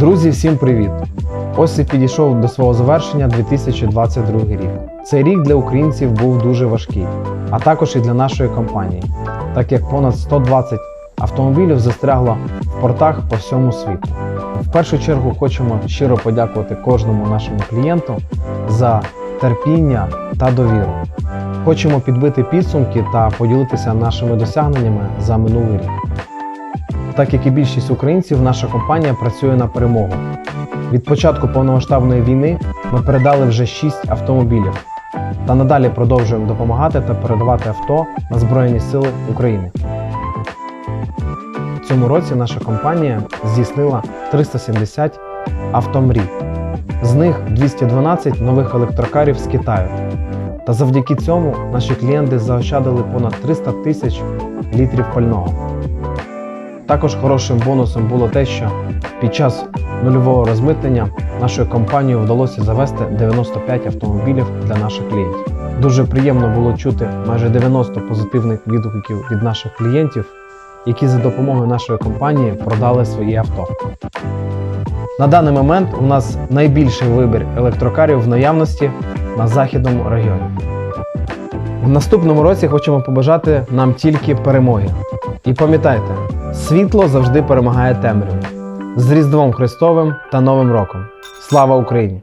Друзі, всім привіт! Ось і підійшов до свого завершення 2022 рік. Цей рік для українців був дуже важкий, а також і для нашої компанії, так як понад 120 автомобілів застрягло в портах по всьому світу. В першу чергу хочемо щиро подякувати кожному нашому клієнту за терпіння та довіру. Хочемо підбити підсумки та поділитися нашими досягненнями за минулий рік. Так як і більшість українців, наша компанія працює на перемогу. Від початку повномасштабної війни ми передали вже 6 автомобілів та надалі продовжуємо допомагати та передавати авто на Збройні Сили України. В цьому році наша компанія здійснила 370 автомрій. З них 212 нових електрокарів з Китаю. Та завдяки цьому наші клієнти заощадили понад 300 тисяч літрів пального. Також хорошим бонусом було те, що під час нульового розмитнення нашою компанією вдалося завести 95 автомобілів для наших клієнтів. Дуже приємно було чути майже 90 позитивних відгуків від наших клієнтів, які за допомогою нашої компанії продали свої авто. На даний момент у нас найбільший вибір електрокарів в наявності на західному регіоні. В наступному році хочемо побажати нам тільки перемоги. І пам'ятайте, світло завжди перемагає темряву. З Різдвом Христовим та Новим роком. Слава Україні!